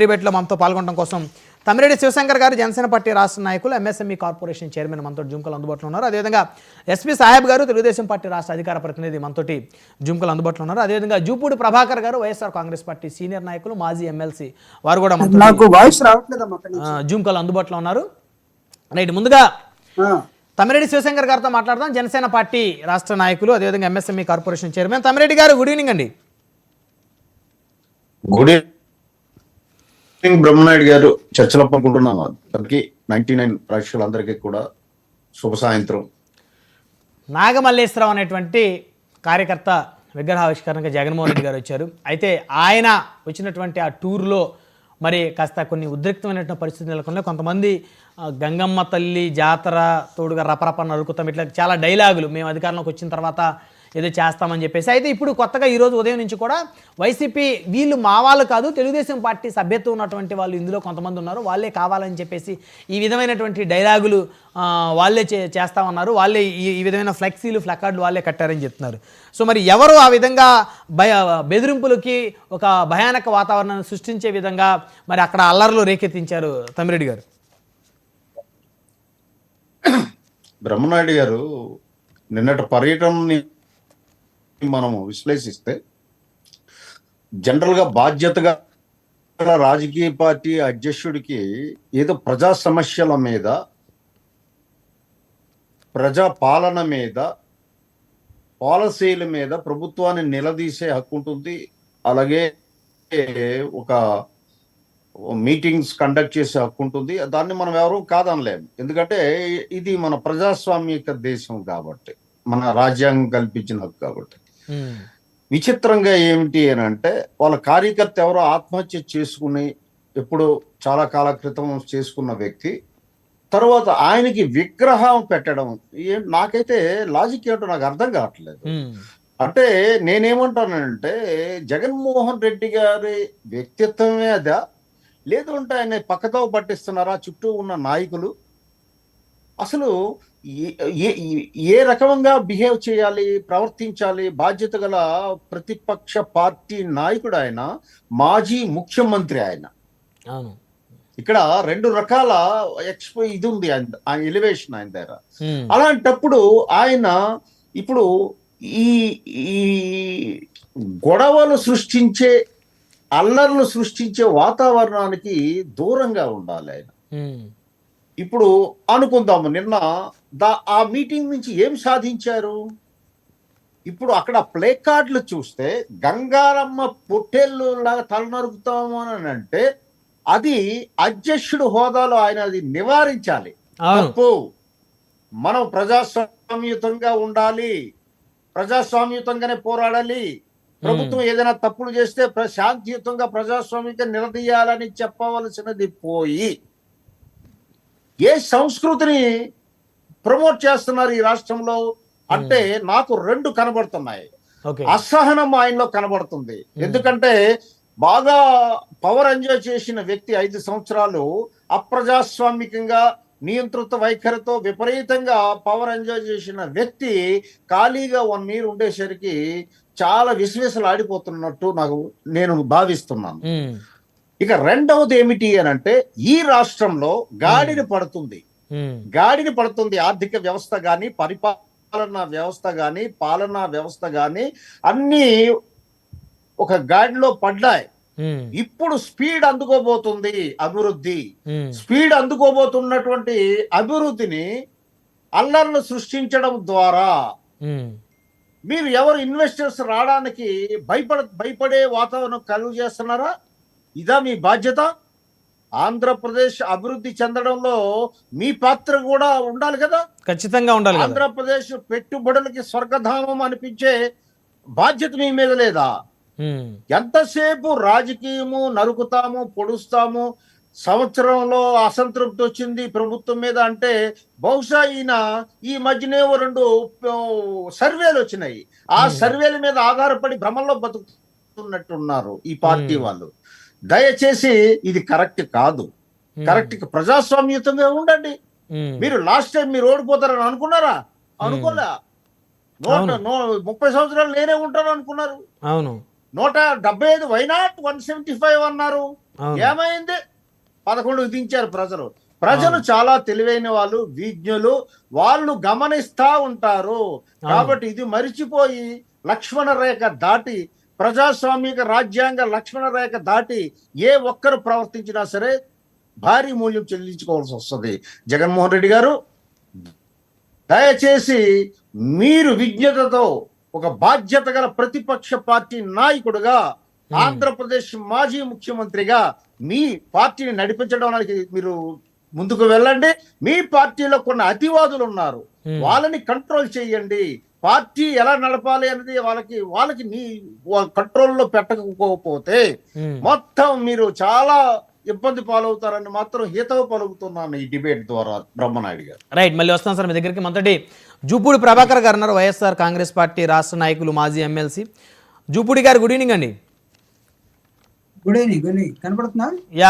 డిబేట్లో మనతో పాల్గొనడం కోసం తమిరెడ్డి శివశంకర్ గారు జనసేన పార్టీ రాష్ట్ర నాయకులు ఎంఎస్ఎంఈ కార్పొరేషన్ చైర్మన్ మనతో జుంకలు అందుబాటులో ఉన్నారు. అదేవిధంగా ఎస్పీ సాహెబ్ గారు తెలుగుదేశం పార్టీ రాష్ట్ర అధికార ప్రతినిధి మనతోటి జుంకలు అందుబాటులో ఉన్నారు. అదేవిధంగా జూపూడి ప్రభాకర్ గారు వైఎస్ఆర్ కాంగ్రెస్ పార్టీ సీనియర్ నాయకులు మాజీ ఎమ్మెల్సీ వారు కూడా మనతో నాకు వాయిస్ రావట్లేదమ్మా అక్కడి నుంచి. జూంకలు అందుబాటులో ఉన్నారు. రైట్ ముందుగా తమిరెడ్డి శివశంకర్ గారితో మాట్లాడదాం. జనసేన పార్టీ రాష్ట్ర నాయకులు అదేవిధంగా MSME corporation chairman Tamireddy garu good evening అండి. గుడ్ ఈవినింగ్ బ్రహ్మనాయుడు గారు చర్చలో పాల్గొంటున్నాం అందరికి నైన్టీ నైన్ ప్రేక్షకులందరికీ కూడా శుభ సాయంత్రం. నాగమల్లేశ్వరం అనేటువంటి కార్యకర్త విగ్రహావిష్కరణకు జగన్మోహన్ రెడ్డి గారు వచ్చారు. అయితే ఆయన వచ్చినటువంటి ఆ టూర్లో మరి కాస్త కొన్ని ఉద్రిక్తమైనటువంటి పరిస్థితి నెలకొన్నాయి. కొంతమంది గంగమ్మ తల్లి జాతర తోడుగా రపరప నరుకుతాం ఇట్లా చాలా డైలాగులు. మేము అధికారంలోకి వచ్చిన తర్వాత ఏదో చేస్తామని చెప్పేసి. అయితే ఇప్పుడు కొత్తగా ఈరోజు ఉదయం నుంచి కూడా వైసీపీ వీళ్ళు మా వాళ్ళు కాదు తెలుగుదేశం పార్టీ సభ్యత్వం ఉన్నటువంటి వాళ్ళు ఇందులో కొంతమంది ఉన్నారు. వాళ్ళే కావాలని చెప్పేసి ఈ విధమైనటువంటి డైలాగులు వాళ్ళే చే చేస్తామన్నారు వాళ్ళే ఈ ఈ విధమైన ఫ్లెక్సీలు ఫ్లకార్డులు వాళ్ళే కట్టారని చెప్తున్నారు. సో మరి ఎవరు ఆ విధంగా భయ బెదిరింపులకి ఒక భయానక వాతావరణాన్ని సృష్టించే విధంగా మరి అక్కడ అల్లర్లు రేకెత్తించారు తమిరెడ్డి గారు? బ్రహ్మనాయుడు గారు నిన్నటి పర్యటనని మనము విశ్లేషిస్తే జనరల్గా బాధ్యతగా రాజకీయ పార్టీ అధ్యక్షుడికి ఏదో ప్రజా సమస్యల మీద ప్రజా పాలన మీద పాలసీల మీద ప్రభుత్వాన్ని నిలదీసే హక్కు ఉంటుంది. అలాగే ఒక మీటింగ్స్ కండక్ట్ చేసే హక్కు ఉంటుంది. దాన్ని మనం ఎవరు కాదనలేము ఎందుకంటే ఇది మన ప్రజాస్వామిక దేశం కాబట్టి మన రాజ్యాంగం కల్పించిన హక్కు కాబట్టి. విచిత్రంగా ఏమిటి అని అంటే వాళ్ళ కార్యకర్త ఎవరో ఆత్మహత్య చేసుకుని ఎప్పుడు చాలా కాల క్రితం చేసుకున్న వ్యక్తి. తర్వాత ఆయనకి విగ్రహం పెట్టడం. ఏం నాకైతే లాజిక్ ఏంటో నాకు అర్థం కావట్లేదు. అంటే నేనేమంటానంటే జగన్మోహన్ రెడ్డి గారి వ్యక్తిత్వమే అదా లేదు అంటే ఆయన పక్కతో పట్టిస్తున్నారా చుట్టూ ఉన్న నాయకులు. అసలు ఏ- రకంగా బిహేవ్ చేయాలి ప్రవర్తించాలి బాధ్యత గల ప్రతిపక్ష పార్టీ నాయకుడు ఆయన మాజీ ముఖ్యమంత్రి ఆయన. అవును. ఇక్కడ రెండు రకాల ఎక్స్పో ఇది ఉంది ఆయన ఎలివేషన్ ఆయన దగ్గర. అలాంటప్పుడు ఆయన ఇప్పుడు ఈ ఈ గొడవలు సృష్టించే అల్లర్లు సృష్టించే వాతావరణానికి దూరంగా ఉండాలి ఆయన. ఇప్పుడు అనుకుందాము నిన్న దా ఆ మీటింగ్ నుంచి ఏం సాధించారు? ఇప్పుడు అక్కడ ప్లే కార్డులు చూస్తే గంగారమ్మ పొట్టేళ్ళు లాగా తలనరుకుతాము అని అంటే అది అధ్యక్షుడు హోదాలో ఆయన అది నివారించాలి. తప్పు. మనం ప్రజాస్వామ్యుతంగా ఉండాలి. ప్రజాస్వామ్యుతంగానే పోరాడాలి. ప్రభుత్వం ఏదైనా తప్పులు చేస్తే శాంతియుతంగా ప్రజాస్వామిక నిలదీయాలని చెప్పవలసినది పోయి ఏ సంస్కృతిని ప్రమోట్ చేస్తున్నారు ఈ రాష్ట్రంలో? అంటే నాకు రెండు కనబడుతున్నాయి. అసహనం ఆయనలో కనబడుతుంది. ఎందుకంటే బాగా పవర్ ఎంజాయ్ చేసిన వ్యక్తి ఐదు సంవత్సరాలు అప్రజాస్వామికంగా నియంత్రిత వైఖరితో విపరీతంగా పవర్ ఎంజాయ్ చేసిన వ్యక్తి ఖాళీగా వన్ ఇయర్ ఉండేసరికి చాలా విశ్వేసలు ఆడిపోతున్నట్టు నాకు నేను భావిస్తున్నాను. ఉమ్, ఇక రెండవది ఏమిటి అని అంటే ఈ రాష్ట్రంలో గాడిని పడుతుంది. గాడిని పడుతుంది ఆర్థిక వ్యవస్థ గాని పరిపాలనా వ్యవస్థ గాని పాలనా వ్యవస్థ గాని అన్ని ఒక గాడిలో పడ్డాయి. ఇప్పుడు స్పీడ్ అందుకోబోతుంది అభివృద్ధి. స్పీడ్ అందుకోబోతున్నటువంటి అభివృద్ధిని అల్లర్లు సృష్టించడం ద్వారా మీరు ఎవరు ఇన్వెస్టర్స్ రావడానికి భయపడ భయపడే వాతావరణం కలుగు చేస్తున్నారా? ఇదా మీ బాధ్యత? ఆంధ్రప్రదేశ్ అభివృద్ధి చెందడంలో మీ పాత్ర కూడా ఉండాలి కదా? ఖచ్చితంగా ఉండాలి ఆంధ్రప్రదేశ్ పెట్టుబడులకి స్వర్గధామం అనిపించే బాధ్యత మీ మీద లేదా? ఎంతసేపు రాజకీయము నరుకుతాము పొడుస్తాము? సంవత్సరంలో అసంతృప్తి వచ్చింది ప్రభుత్వం మీద అంటే బహుశా ఈయన ఈ మధ్యనే ఓ రెండు సర్వేలు వచ్చినాయి. ఆ. సర్వేల మీద ఆధారపడి భ్రమంలో బతుకుతున్నట్టున్నారు ఈ పార్టీ. వాళ్ళు. దయచేసి ఇది కరెక్ట్ కాదు. కరెక్ట్ ప్రజాస్వామ్యుతంగా ఉండండి. మీరు లాస్ట్ టైం మీరు ఓడిపోతారని అనుకున్నారా? అనుకోలే. నూట ముప్పై సంవత్సరాలు నేనే ఉంటాను అనుకున్నారు. అవును. నూట డెబ్బై ఐదు వైనాట్ వన్ సెవెంటీ ఫైవ్ అన్నారు. ఏమైంది? పదకొండు విధించారు ప్రజలు. ప్రజలు చాలా తెలివైన వాళ్ళు విజ్ఞులు. వాళ్ళు గమనిస్తా ఉంటారు. కాబట్టి ఇది మరిచిపోయి లక్ష్మణ రేఖ దాటి ప్రజాస్వామిక రాజ్యాంగ లక్ష్మణ రేఖ దాటి ఏ ఒక్కరు ప్రవర్తించినా సరే భారీ మూల్యం చెల్లించుకోవాల్సి వస్తుంది. జగన్మోహన్ రెడ్డి గారు దయచేసి మీరు విజ్ఞతతో ఒక బాధ్యత గల ప్రతిపక్ష పార్టీ నాయకుడుగా ఆంధ్రప్రదేశ్ మాజీ ముఖ్యమంత్రిగా మీ పార్టీని నడిపించడానికి మీరు ముందుకు వెళ్ళండి. మీ పార్టీలో కొన్ని అతివాదులు ఉన్నారు. Hmm. వాళ్ళని కంట్రోల్ చేయండి. పార్టీ ఎలా నడపాలి అనేది వాళ్ళకి వాళ్ళకి మీ కంట్రోల్లో పెట్టకపోతే. మొత్తం మీరు చాలా ఇబ్బంది పాలవుతారని మాత్రం హితవు పలుకుతున్నాను ఈ డిబేట్ ద్వారా బ్రహ్మనాయుడు గారు. రైట్ మళ్ళీ వస్తాం సార్ మీ దగ్గరికి. మొదటి జూపూడి ప్రభాకర్ గారు ఉన్నారు వైఎస్ఆర్ కాంగ్రెస్ పార్టీ రాష్ట్ర నాయకులు మాజీ MLC. Jupudi garu good evening అండి. Good evening good evening. కనపడుతుందా? యా